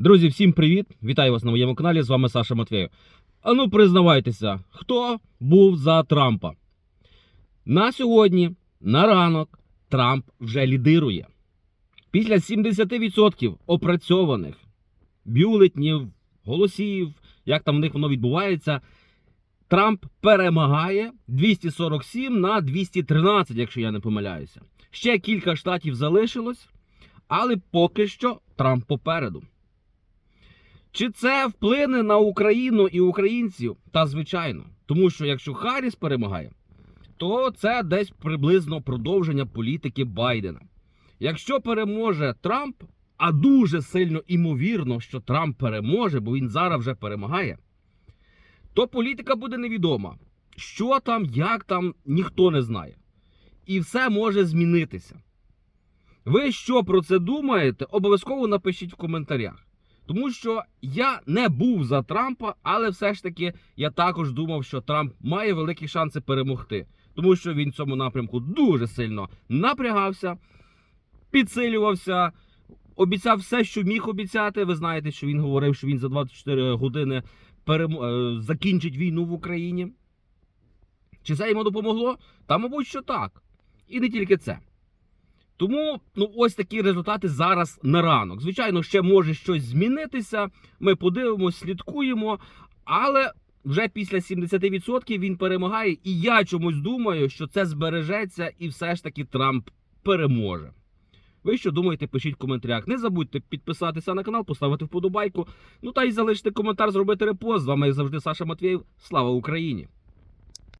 Друзі, всім привіт! Вітаю вас на моєму каналі. З вами Саша Матвєєв. А ну признавайтеся, хто був за Трампа? На сьогодні, на ранок, Трамп вже лідирує. Після 70% опрацьованих бюлетнів, голосів, як там в них воно відбувається, Трамп перемагає 247 на 213, якщо я не помиляюся. Ще кілька штатів залишилось, але поки що Трамп попереду. Чи це вплине на Україну і українців? Та звичайно. Тому що якщо Харріс перемагає, то це десь приблизно продовження політики Байдена. Якщо переможе Трамп, а дуже сильно імовірно, що Трамп переможе, бо він зараз вже перемагає, то політика буде невідома. Що там, як там, ніхто не знає. І все може змінитися. Ви що про це думаєте? Обов'язково напишіть в коментарях. Тому що я не був за Трампа, але все ж таки я також думав, що Трамп має великі шанси перемогти. Тому що він в цьому напрямку дуже сильно напрягався, підсилювався, обіцяв все, що міг обіцяти. Ви знаєте, що він говорив, що він за 24 години перем... е, закінчить війну в Україні. Чи це йому допомогло? Та, мабуть, що так. І не тільки це. Тому ну ось такі результати зараз на ранок. Звичайно, ще може щось змінитися. Ми подивимось, слідкуємо, але вже після 70% він перемагає. І я чомусь думаю, що це збережеться, і все ж таки Трамп переможе. Ви що думаєте, пишіть в коментарях. Не забудьте підписатися на канал, поставити вподобайку. Ну та й залишити коментар, зробити репост. З вами завжди Саша Матвєєв. Слава Україні!